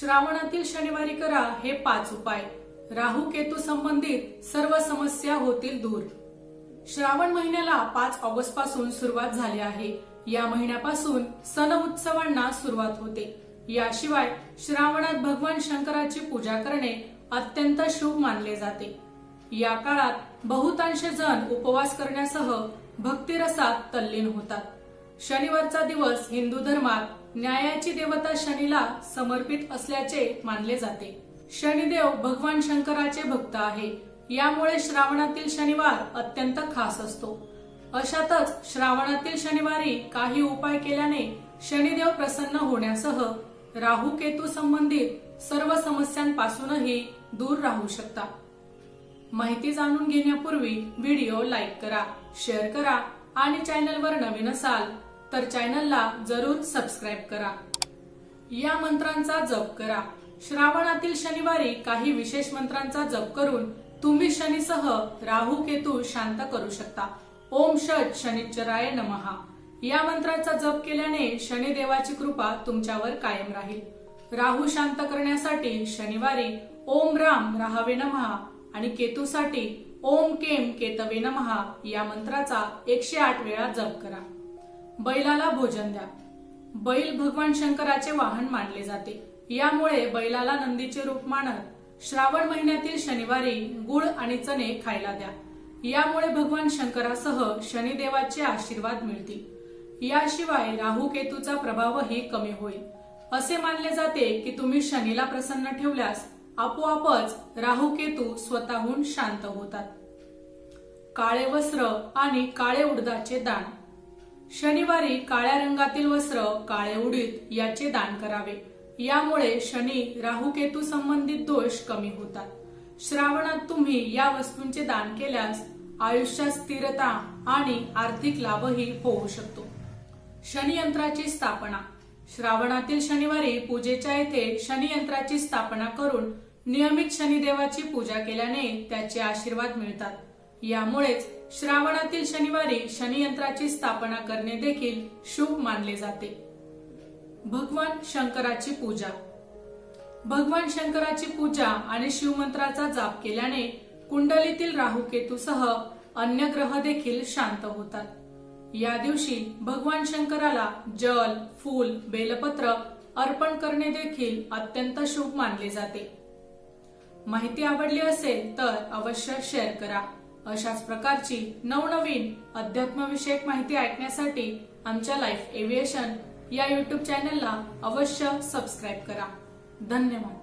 श्रावणातील शनिवारी करा हे पाच उपाय. राहू केतू संबंधित सर्व समस्या होतील दूर. श्रावण महिन्याला पाच ऑगस्टपासून सुरुवात झाली आहे. या महिन्यापासून सण उत्सवांना सुरुवात होते. याशिवाय श्रावणात भगवान शंकराची पूजा करणे अत्यंत शुभ मानले जाते. या काळात बहुतांश जण उपवास करण्यासह भक्तिरसात तल्लीन होतात. शनिवारचा दिवस हिंदू धर्मात न्यायाची देवता शनीला समर्पित असल्याचे मानले जाते. शनिदेव भगवान शंकराचे भक्त आहे. यामुळे श्रावणातील शनिवार अत्यंत खास असतो. अशातच श्रावणातील शनिवारी काही उपाय केल्याने शनिदेव प्रसन्न होण्यासह राहू केतू संबंधित सर्व समस्यांपासूनही दूर राहू शकता. माहिती जाणून घेण्यापूर्वी व्हिडिओ लाईक करा शेअर करा आणि चॅनलवर नवीन असाल तर चॅनलला जरूर सबस्क्राईब करा. या मंत्रांचा जप करा. श्रावणातील शनिवारी काही विशेष मंत्रांचा जप करून तुम्ही शनीसह राहू केतू शांत करू शकता. ओम षट शनिश्चराय नमहा. या मंत्राचा जप केल्याने शनिदेवाची कृपा तुमच्यावर कायम राहील. राहू शांत करण्यासाठी शनिवारी ओम राम राहावे नमहा आणि केतूसाठी ओम केम केतवे नमहा या मंत्राचा एकशे आठ वेळा जप करा. बैलाला भोजन द्या. बैल भगवान शंकराचे वाहन मानले जाते. यामुळे बैलाला नंदीचे रूप मानत श्रावण महिन्यातील शनिवारी गुळ आणि चणे खायला द्या. यामुळे भगवान शंकरासह शनिदेवाचे आशीर्वाद मिळतील. याशिवाय राहू केतूचा प्रभावही कमी होईल. असे मानले जाते की तुम्ही शनीला प्रसन्न ठेवल्यास आपोआपच राहू केतू स्वतःहून शांत होतात. काळे वस्त्र आणि काळे उडदाचे दान. शनिवारी काळ्या रंगातील वस्त्र काळे उडीद याचे दान करावे. यामुळे शनी राहू केतू संबंधित दोष कमी होतात. श्रावणात तुम्ही या वस्तूंचे दान केल्यास आयुष्यात स्थिरता आणि आर्थिक लाभही होऊ शकतो. शनियंत्राची स्थापना. श्रावणातील शनिवारी पूजेच्या येथे शनियंत्राची स्थापना करून नियमित शनिदेवाची पूजा केल्याने त्याचे आशीर्वाद मिळतात. यामुळेच श्रावणातील शनिवारी शनियंत्राची स्थापना करणे देखील शुभ मानले जाते. भगवान शंकराची पूजा. भगवान शंकराची पूजा आणि शिवमंत्राचा जाप केल्याने कुंडलीतील राहुकेतूसह अन्य ग्रह देखील शांत होतात. या दिवशी भगवान शंकराला जल फूल बेलपत्र अर्पण करणे देखील अत्यंत शुभ मानले जाते. माहिती आवडली असेल तर अवश्य शेअर करा. अशाच प्रकारची नवनवीन अध्यात्मविषयक माहिती ऐकण्यासाठी आमच्या लाईफ एव्हिएशन या युट्यूब चॅनलला अवश्य सबस्क्राईब करा. धन्यवाद.